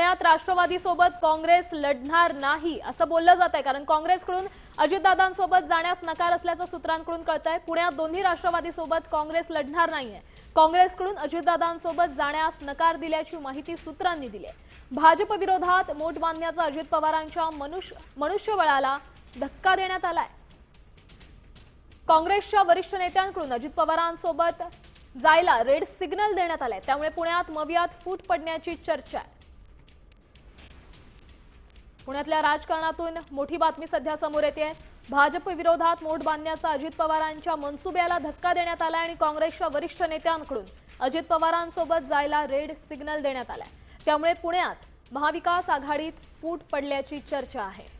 पुण्यात राष्ट्रवादी सोबत काँग्रेस लढणार नाही असं बोललं जात आहे कारण काँग्रेसकडून अजितदादांसोबत जाण्यास नकार असल्याचं सूत्रांकडून कळत आहे पुण्यात दोन्ही राष्ट्रवादी सोबत काँग्रेस लढणार नाहीये. काँग्रेसकडून अजितदादांसोबत जाण्यास नकार दिल्याची माहिती सूत्रांनी दिली आहे भाजप विरोधात मोठ बांधण्याचा अजित पवारांच्या मनुष्य मनुष्यबळाला धक्का देण्यात आलाय. काँग्रेसच्या वरिष्ठ नेत्यांकडून अजित पवारांसोबत जायला रेड सिग्नल देण्यात आलाय. त्यामुळे पुण्यात मवियात फूट पडण्याची चर्चा आहे. पुण्यातल्या राजकारणातून मोठी बातमी सध्या समोर येते. भाजप विरोधात मोठ बांधण्याचा अजित पवारांच्या मनसुब्याला धक्का देण्यात आला आणि काँग्रेसच्या वरिष्ठ नेत्यांकडून अजित पवारांसोबत जायला रेड सिग्नल देण्यात आलाय. त्यामुळे पुण्यात महाविकास आघाडीत फूट पडल्याची चर्चा आहे.